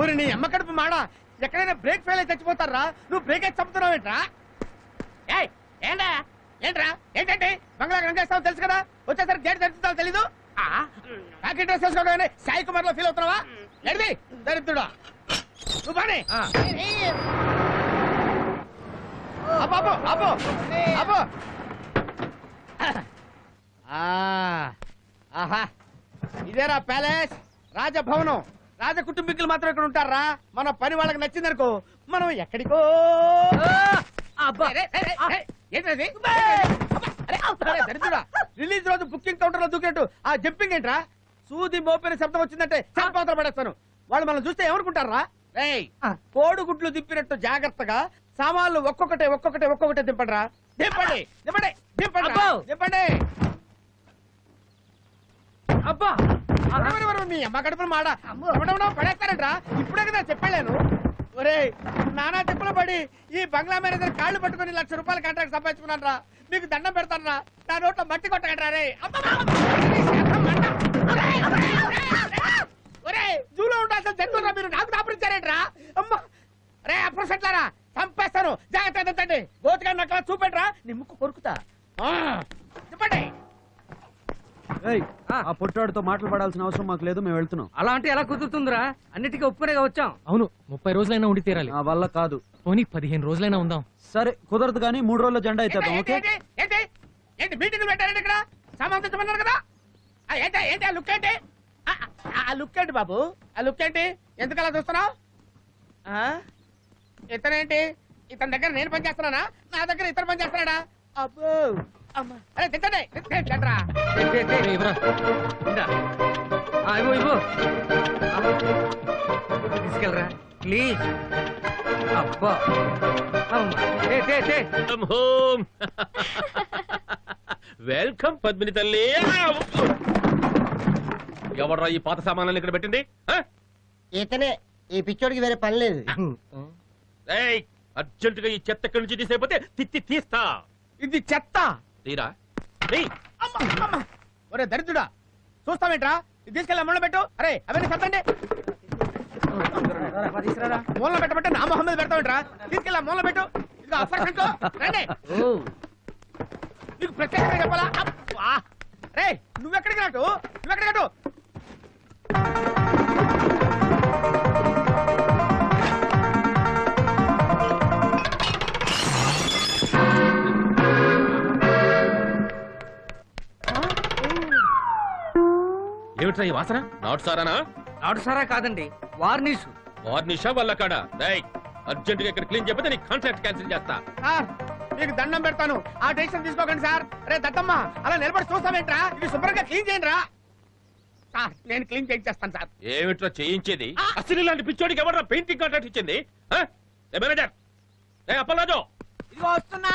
ఊరి నీ అమ్మ కడుపు మాడ. ఎక్కడైనా బ్రేక్ ఫెయిల్ అయి చచ్చిపోతారా? నువ్వు బ్రేక్ అయితే చంపుతున్నావు ఏంట్రా? ఏయ్ ఏంటా ఏంట్రా? ఏంటంటే? బంగ్లా రంగేస్తావు తెలుసు కదా? వచ్చేసరికి గేట్ తెరుస్తావు తెలీదు? ప్యాకెట్ డ్రెస్ వేసుకోవడం సాయి కుమార్లో ఫీల్ అవుతున్నావా ఎడిది దరిద్రుడా. నువ్వు బానే ఆహా. ఇదేరా ప్యాలెస్. రాజభవనం. రాజ కుటుంబీకులు మాత్రం ఇక్కడ ఉంటారా? మన పని వాళ్ళకి నచ్చిందనుకో మనం ఎక్కడికో. రిలీజ్ రోజు బుకింగ్ కౌంటర్లో దూకినట్టు ఆ జంపింగ్ ఏంట్రా? సూది మోపిన శబ్దం వచ్చిందంటే చంపవతల పడేస్తాను. వాళ్ళు మనం చూస్తే ఏమనుకుంటారా? రేయ్! కోడిగుడ్లు దింపినట్టు జాగ్రత్తగా సామాన్లు ఒక్కొక్కటే ఒక్కొక్కటే ఒక్కొక్కటే దింపడరా. దింపండి! దింపండి! దింపండి అబ్బో. దింపండి! అబ్బా! మీ అమ్మ కడుపులు మాడ? ఎవడెవడో పడేస్తారంట్రా? ఇప్పుడే కదా చెప్పలేను ఒరే నానా తిప్పులు పడి ఈ బంగ్లా మేనేజర్ కాళ్ళు పట్టుకొని లక్ష రూపాయల కాంట్రాక్ట్ సంపాదించుకున్నాను రా మీకు దండం పెడతాను రా నా నోట్లో మట్టి కొట్టకండి రే ఒరే జూలో ఉండాల్సిన జంతువురా మీరు? నాకు దాపరించారేంట్రా? అమ్మ. రే అప్పుడు సెట్లారా చంపేస్తాను. జాగ్రత్త దంతండి గోతుగా నక్కల చూపెట్రా నీ ముక్కు కొరుకుతా. ఆ, చెప్పండి. ఏయ్, ఆ. ఆ పొట్టాడితో మాటలు పడాల్సిన అవసరం మాకు లేదు మేము వెళ్తున్నాం. అలా అంటే ఎలా కుదురుతుందిరా? అన్నిటికీ ఒప్పుకునేగా వచ్చాం. అవును ముప్పై రోజులైనా ఉండి తీరాలి. నా వల్ల కాదు. పోనీ పదిహేను రోజులైనా ఉందాం. సరే కుదరదు కానీ మూడు రోజుల జెండా ఎత్తేద్దాం ఏంటి, ఓకే? ఏంటి, ఏంటి? ఏంటి మీటింగ్ పెట్టారండి ఇక్కడ? సామాన్ తెచ్చమన్నారు కదా? ఆ, ఏంటి ఏంటి ఆ లుక్ ఏంటి? ఆ, ఆ, ఆ లుక్ ఏంటి బాబు? ఆ లుక్ ఏంటి? ఎందుకు అలా చూస్తున్నావు? ఇతనేంటి? ఇతని దగ్గర నేను పని చేస్తున్నానా నా దగ్గర ఇతను పని చేస్తున్నాడా అబ్బో. అరే తింటనే. ఇవ్వు ఇవ్వు. తీసుకెళ్ళరా. ప్లీజ్. అబ్బా. Welcome home. వెల్కమ్ పద్మిని తల్లి. ఎవడ్రా ఈ పాత సామాన్లను ఇక్కడ పెట్టింది? ఆ? ఇతనే ఈ పిచ్చోడికి వేరే పని లేదు. ఏయ్ అర్జెంట్గా ఈ చెత్త ఇక్కడి నుంచి తీసేపోతే తిత్తి తీస్తా. ఇది చెత్త. తీరా? ఏయ్, అమ్మ, అమ్మ. ఒరే దరిద్రుడా! చూస్తావేంట్రా? ఇది తీసుకెళ్ళి అమ్మలో పెట్టు. అరే అవన్నీ చెప్పండి మూలలో పెట్టమంటే నా మొహం మీద పెడతావేంట్రా? తీసుకెళ్ళి మూలలో పెట్టు. ఇదిగో అఫర్సెంట్ రండి. ఓ. నీకు ప్రత్యేకంగా చెప్పాలా? అబ్బా! రే నువ్వెక్కడికి రాటు నువ్వెక్కడికి రాటు ఏమిట్రా ఈ వాసన నాటు సారానా? నాడు సారా కాదండి వార్నిష్. వార్నిషా వల్ల కాడా? డై అర్జెంట్గా ఇక్కడ క్లీన్ చెప్పితే నీ కాంట్రాక్ట్ క్యాన్సిల్ చేస్తా. సార్ మీకు దండం పెడతాను. ఆ డెసిషన్ తీసుకోకండి సార్. రే దత్తమ్మ అలా నిలబడి చూస్తావేంట్రా? ఇది శుభ్రంగా క్లీన్ చేయండి రా సార్ నేను క్లీన్ చేయించేస్తాను సార్. ఏమిట్రా చేయించేది? అసలు ఇలాంటి పిచ్చోడికి ఎవరా పెయింటింగ్ కాంట్రాక్ట్ ఇచ్చింది? మేనేజర్. ఏ అప్పలాజో ఇదిగో వస్తున్నా.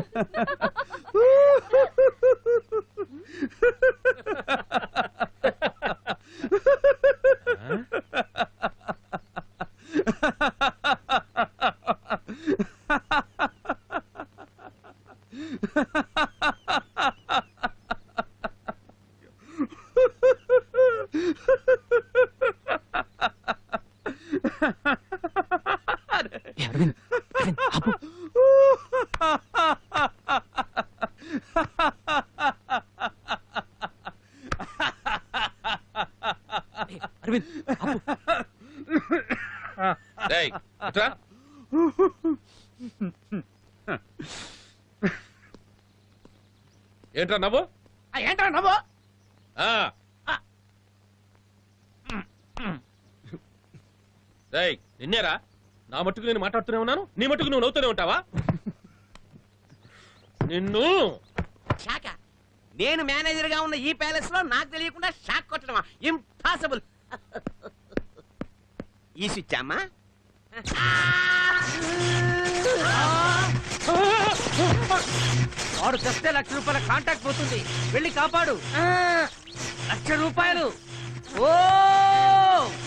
ఏ, అరవింద్, అరవింద్, ఆపు. ఇట్రా. ఏంట్రా నవ్వు? ఏంట్రా నవ్వు? నిన్నేరా? నా మట్టుకు నేను మాట్లాడుతూనే ఉన్నాను? నీ మట్టుకు నువ్వు నవ్వుతూనే ఉంటావా? నిన్ను. షాక. నేను మేనేజర్గా ఉన్న ఈ ప్యాలెస్లో నాకు తెలియకుండా షాక్ కొట్టడమా? ఇంపాసిబుల్. ఈ స్విచ్ అమ్మా. వాడు తెస్తే లక్ష రూపాయల కాంటాక్ట్ పోతుంది. వెళ్ళి కాపాడు. లక్ష రూపాయలు. ఓ!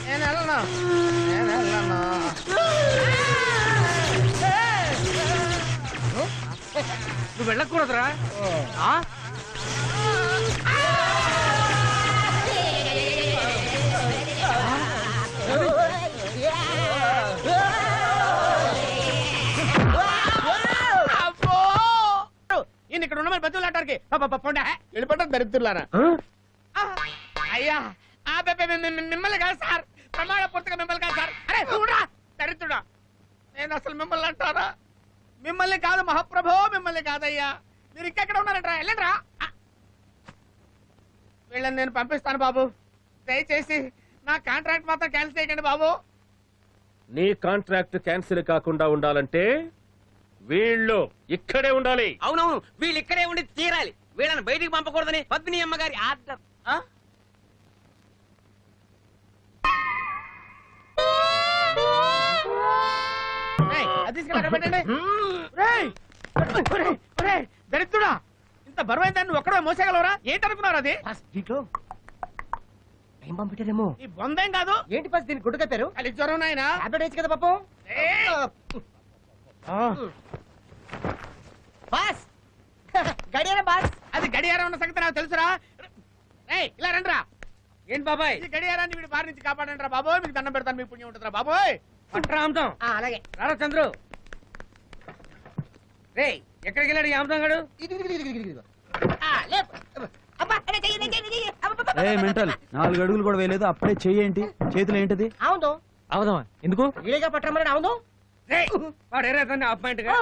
నేను వెళ్ళను. నేను వెళ్ళను. నువ్వు వెళ్ళకూడదురా. ఉన్న బతులాటానికి పండా. వెళ్ళిపోతారు దరిద్రులారా. ఆ, అయ్యా ఆ మిమ్మల్ని కాదు సార్. ప్రమాణ పూర్తిగా మిమ్మల్ని కాదు సార్. అరే చూడా దరిద్రుడా. నేను అసలు మిమ్మల్ని అంటారా మిమ్మల్ని కాదు మహాప్రభో మిమ్మల్ని కాదయ్యా. మీరు ఇంకెక్కడ ఉన్నారంటారా? వెళ్ళండిరా. వీళ్ళని నేను పంపిస్తాను బాబు. దయచేసి నా కాంట్రాక్ట్ మాత్రం క్యాన్సిల్ చేయకండి బాబు. నీ కాంట్రాక్ట్ క్యాన్సిల్ కాకుండా ఉండాలంటే వీళ్ళు ఇక్కడే ఉండాలి. అవునవును వీళ్ళు ఇక్కడే ఉండి తీరాలి. వీళ్ళని బయటికి పంపకూడదని పద్మిని అమ్మగారి ఆర్డర్. ఆ? ఏయ్, అది తీసుకెళ్ళి అక్కడ పెట్టండి. ఒరేయ్, ఒరేయ్, ఒరేయ్, దరిద్రుడా. ఇంత బరువైన దాన్ని ఒక్కడే మోసేగలవరా ఏంటనుకున్నారు అది? దీంట్లో టైం పంపించారేమో ఈ బొందేం కాదు. ఏంటి ఫస్ట్ దీన్ని గుడ్డు కప్పారు అది జ్వరం నాయనా. టాబ్లెట్ వేసి కదా పాపం. బాస్! గడియారా బాస్! అది గడియారం ఉన్న సంగతి నాకు తెలుసురా. ఏయ్ ఇలా రండిరా. ఏంటి బాబాయ్? ఈ గడియారాన్ని వీడి బారి నుంచి కాపాడండి రా బాబోయ్. మీకు దండం పెడతాను మీకు పుణ్యం ఉంటుందిరా బాబోయ్. పట్రా అమ్ముతాం ఆ, అలాగే. రారా చంద్రు. రే ఎక్కడికి వెళ్ళాడు ఈ అమ్ముతాం గడు? ఇది ఇది ఇది ఇది ఇది ఆ, లేపు. అబ్బా, అరే, చెయ్యి, చెయ్యి, చెయ్యి, చెయ్యి. అబ్బా, అబ్బా, ఏ అబ్బా, మెంటల్ నాలుగు అడుగులు కూడా వేయలేదు. అప్పుడే చెయ్యేంటి చేతులు ఏంటిది? అవును అవదమా ఎందుకు? ఈడేగా పట్టమని అవును రే వాడు ఎరే అతన్ని అపాయింట్గా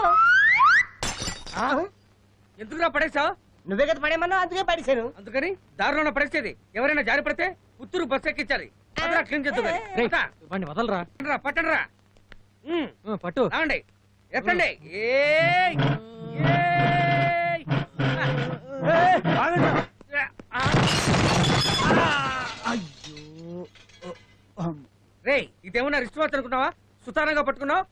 ఎందుకురా పడేసావు నువ్వే కదా పడేమన్నా అందుకే పడేశాను. అందుకని దారిలో పడేసేది ఎవరైనా జారి పడితే పుత్తూరు బస్సు ఎక్కించాలి. అదరా క్లీన్ వాడిని వదలరా? పట్టండి రా ఉమ్, ఆ, పట్టు. రావండి. ఎత్తండి. ఏయ్! ఏయ్! ఆ. రేయ్ ఇదేమన్నా రిస్ట్ వాచ్ అనుకున్నావా? సుతారంగా పట్టుకున్నావు?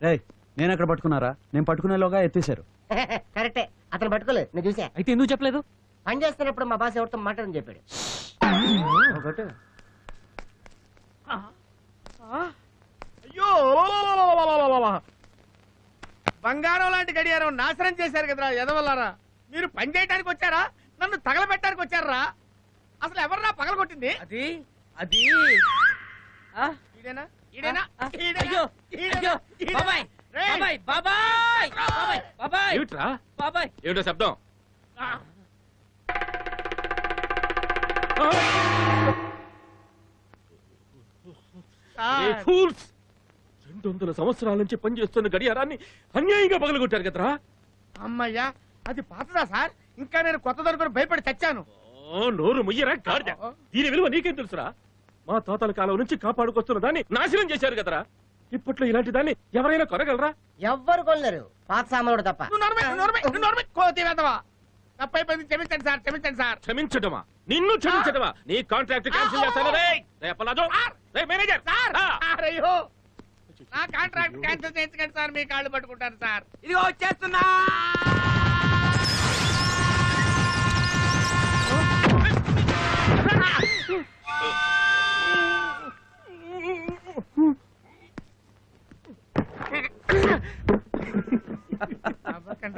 నేను ఎక్కడ పట్టుకున్నారా? నేను పట్టుకునేలోగా ఎత్తేశారు. కరెక్టే. అతను పట్టుకోలేదు నేను చూసా. అయితే ఎందుకు చెప్పలేదు? పని చేస్తున్నప్పుడు మా బాస్ ఎవరితో మాట్లాడని చెప్పాడు. ఒకటి. అయ్యో బంగారం లాంటి గడియారం నాశనం చేశారు కదరా ఎదవల్లారా మీరు పని చేయడానికి వచ్చారా? నన్ను తగలబెట్టడానికి వచ్చారా? అసలు ఎవర్రా పగలగొట్టింది? అది అది. ఆ? ఈడేనా? ఈడేనా? అయ్యో? అయ్యో ఈడేనా? బాబాయ్ రేయ్! బాబాయ్ బాబాయ్ బాబాయ్ బాబాయ్. ఏమిట్రా? బాబాయ్. ఏమిటో శబ్దం! రెండు వందల సంవత్సరాల నుంచి పనిచేస్తున్న గడియారాన్ని అన్యాయంగా పగలగొట్టారు కదరా? అమ్మయ్యా అది పాతదా సార్? ఇంకా నేను కొత్త దొరుకుని భయపడి చచ్చాను. ఓ, నోరు ముయ్యరా గాడిద. దీని విలువ నీకేం తెలుసురా? మా తాతల కాలం నుంచి కాపాడుకొస్తున్న దాన్ని నాశనం చేశారు కదరా? ఇప్పట్లో ఇలాంటి దాన్ని ఎవరైనా కొనగలరా? ఎవ్వరు కొనలేరు. పాత సామానుడు తప్ప. తప్పైపోయింది క్షమించండి సార్ క్షమించండి సార్. క్షమించటమా? నిన్ను క్షమించటమా? నీ కాంట్రాక్ట్ క్యాన్సిల్ చేస్తాను. రే మేనేజర్. సార్. ఆ. అయ్యో. నా కాంట్రాక్ట్ క్యాన్సిల్ చేయించకండి సార్ మీ కాళ్ళు పట్టుకుంటాను సార్. ఇదిగో వచ్చేస్తున్నా.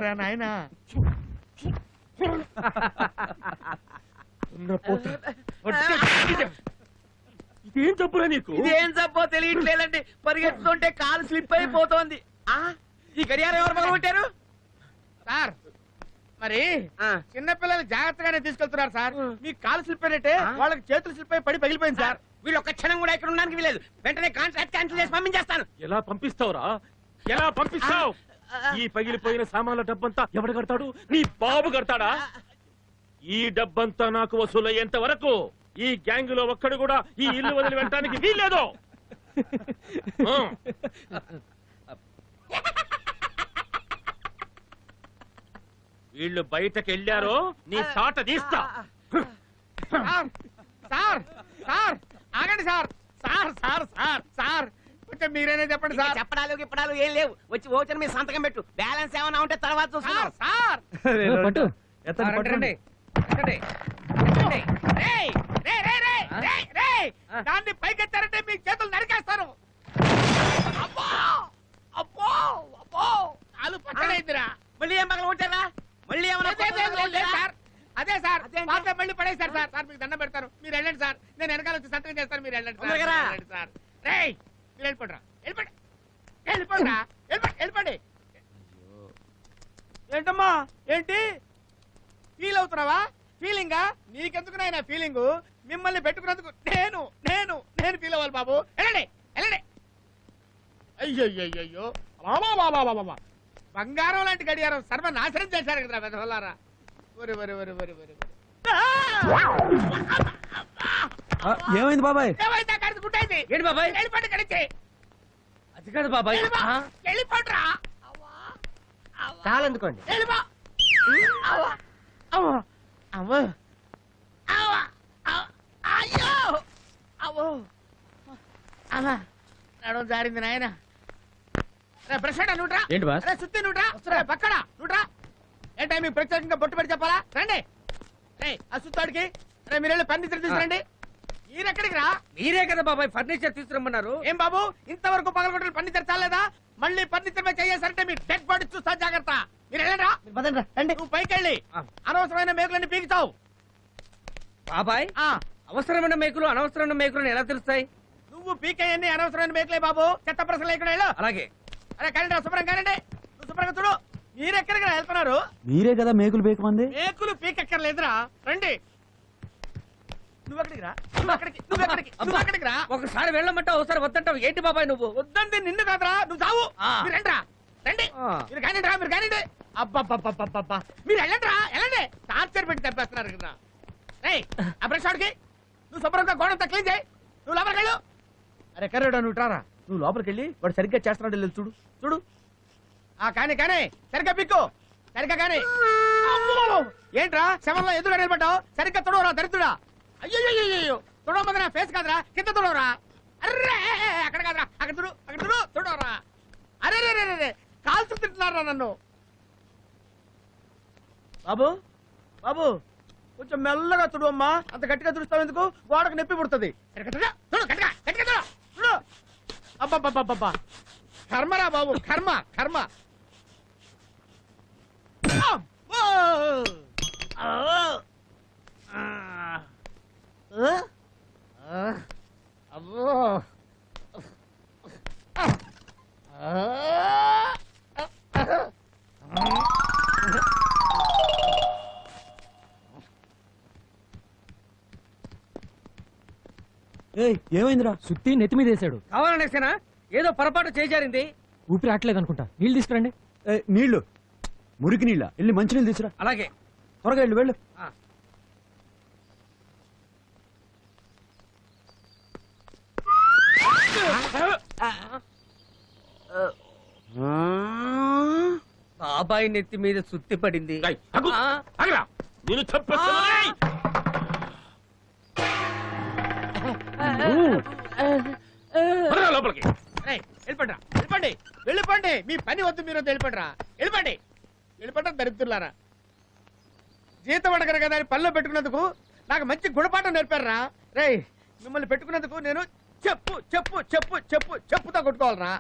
అవ్వకండ్రా నాయనా. ఇదేం తప్పురా నీకు? ఇదేం జబ్బో తెలియట్లేదండి. పరిగెత్తుతుంటే కాలు స్లిప్ అయిపోతోంది. ఆ, ఈ గడియారం ఎవరు కొట్టారు సార్ మరి ఆ, చిన్నపిల్లలు జాగ్రత్తగానే తీసుకెళ్తున్నారు సార్. మీకు కాలు స్లిప్ అయినట్టే? వాళ్ళకి చేతులు స్లిప్ అయి పడి పగిలిపోయింది సార్. వీళ్ళు ఒక్క క్షణం కూడా ఇక్కడ ఉండడానికి వీలేదు వెంటనే కాంట్రాక్ట్ క్యాన్సిల్ చేసి పంపించేస్తాను. ఎలా పంపిస్తావురా? ఎలా పంపిస్తావు? ఈ పగిలిపోయిన సామాన్ల డబ్బంతా ఎవడు కడతాడు? నీ బాబు కడతాడా? ఈ డబ్బంతా నాకు వసూలయ్యేంత వరకు ఈ గ్యాంగ్లో ఒక్కడు కూడా ఈ ఇల్లు వదిలి వెళ్ళటానికి వీల్లేదు. వీళ్ళు బయటకు వెళ్ళారో నీ చాట తీస్తా. సార్ సార్ సార్ ఆగండి sir. Sir sir sir sir. కొంచెం మీరేనే చెప్పండి సార్. చెప్పడాలు గిప్పడాలు ఏం లేవు. వచ్చి ఓచన మీద సంతకం పెట్టు. బ్యాలెన్స్ ఏమైనా ఉంటే తర్వాత సార్ చూసుకుందాం సార్ పట్టు. ఎత్తండి, పట్టుకోండి. దాన్ని పైకెత్తారంటే మీ చేతులు నరికేస్తాను అబ్బో! అబ్బో! అబ్బో! కాలు పక్కనైందిరా మళ్ళీ ఏం పగల కొట్టారా? మళ్ళీ ఏమైనా అదే, అదే, అదే, అదే, సార్. అదే సార్. అదేంటి? పాత మళ్ళీ పడేసారు సార్. సార్ మీకు దండం పెడతారు. మీరు వెళ్ళండి సార్. నేను వెనకాల వచ్చి సంతకం చేస్తాను. మీరు వెళ్ళండి సార్. తొందరగా రా. వెళ్ళండి సార్. రేయ్ మీరు వెళ్ళిపోండి వెళ్ళిపోండి వెళ్ళిపోండి వెళ్ళిపోండి వెళ్ళిపోండి ఏంటమ్మా ఏంటి? ఫీల్ అవుతున్నావా? ఫీలింగా నీకెందుకు నాయన ఫీలింగ్ మిమ్మల్ని పెట్టుకున్నందుకు నేను నేను నేను ఫీల్ అవ్వాలి బాబు. వెళ్ళండి వెళ్ళండి. అయ్యయ్యో బంగారం లాంటి గడియారం సర్వనాశనం చేశారు కదా పెద్దవాళ్ళారా. ఒరి ఒరి ఒరి ఒరి ఒరి ఏమైంది బాబాయ్? ఏంటి బాబాయ్? అది కాదు బాబాయ్. చాలా అందుకోండి జారింది నాయన. రే ప్రశాంత నుట్రా ఏంటి బాస్? రే సుత్తి నుట్రా రే పక్కన నుట్రా ఏంటో మీకు ప్రత్యేకంగా బొట్టు పెట్టి చెప్పాలా? రండి. రే ఆ సుత్తాడికి. రే మీరు వెళ్ళి ఫర్నిచర్ తీసుకురండి. మీరెక్కడికి రా? మీరే కదా బాబాయ్ ఫర్నిచర్ తీసుకురమ్మన్నారు. ఏం బాబు? ఇంతవరకు పగలగొట్టిన ఫర్నిచర్ చాలేదా? మళ్ళీ ఫర్నిచర్ మీద చేసారంటే మీ డెడ్ బాడీ చూస్తా జాగ్రత్త. మీరు వెళ్ళండి రండి. నువ్వు పైకి వెళ్ళి ఆ. అనవసరమైన మేకులన్నీ పీకుతావు. బాబాయ్ ఆ. అవసరమైన మేకులు అనవసరమైన మేకులు ఎలా తెలుస్తాయి? నువ్వు పీకేయన్ని అనవసరమైన మేకులే బాబు. చెత్త ప్రశ్న లేకుండా వెళ్ళు. అలాగే. అరే కానీ శుభ్రం కానండి నువ్వు శుభ్రంగా చూడు. మీరెక్కడికి రా వెళ్తున్నారు? మీరే కదా మేకులు బేకమంది మేకులు పీకెక్కర్లేదురా. రండి. రా? ఒకసారి వెళ్ళమంటావు ఒకసారి వద్దంటావు. ఏంటి బాబాయ్ నువ్వు? వద్దంది నిన్ను కాదురా. నువ్వు చావు. మీరు రండి రా. రండి. మీరు కానివ్వండి రా మీరు కానివ్వండి అబ్బబ్బబ్బబ్బబ్బా మీరు వెళ్ళండి రా వెళ్ళండి. టార్చర్ పెట్టి తెప్పేస్తున్నారు కదా రే నువ్వు శుభ్రంగా గోడంతా క్లీన్ చేయి. నువ్వు లోపలికి వెళ్ళు. అరే కర్రేడా నువ్వు? రారా. నువ్వు లోపలికి వెళ్ళి వాడు సరిగ్గా చేస్తున్నాడు లేదు చూడు. చూడు. ఆ కానీ కానీ. సరిగ్గా పిక్కు. సరిగ్గా కానీ! ఏంట్రా? శవంలో ఎదురుగా నిలబడ్డావు సరిగ్గా తుడవరా దరిద్రుడా? అయ్యో తుడవమంది నా ఫేస్ కాదురా కింద తుడవరా. అర్రే అక్కడ కాదురా అక్కడ తుడు అక్కడ తుడు తుడవరా. అరే రే రే రే, కాల్చు తింటున్నారా నన్ను? బాబు బాబు కొంచెం మెల్లగా తుడవమ్మా అంత గట్టిగా తుడుస్తావు ఎందుకు? గోడకు నొప్పి పుడుతుంది. అబ్బబ్బబ్బబ్బబ్బా. కర్మరా బాబు కర్మ కర్మ. అబ్బో! అబ్బో! ఏమైందిరా? సుత్తి నెత్తి మీద వేసాడు కావాలనేసేనా ఏదో పొరపాటు చేజారింది ఊపిరి ఆటలేదు అనుకుంటా నీళ్ళు తీసుకురండి. ఏ, నీళ్ళు మురికి నీళ్ళ? వెళ్ళి మంచినీళ్ళు తీసురా అలాగే. త్వరగా వెళ్ళు వెళ్ళు ఆ. బాబాయ్ నెత్తి మీద సుత్తి పడింది. ఆ. నేను లోపలికి. వెళ్ళిపోండి రా, వెళ్ళిపోండి. వెళ్ళిపోండి. మీ పని వద్దు మీరు వద్దు, వెళ్ళిపోండి రా వెళ్ళిపోండి. వెళ్ళిపోండి దరిద్రులారా. జీతం అడగరు కదా అని పనిలో పెట్టుకున్నందుకు నాకు మంచి గుణపాఠం నేర్పారా? రేయ్ మిమ్మల్ని పెట్టుకున్నందుకు నేను చెప్పు చెప్పు చెప్పు చెప్పు చెప్పుతో కొట్టుకోవాలరా.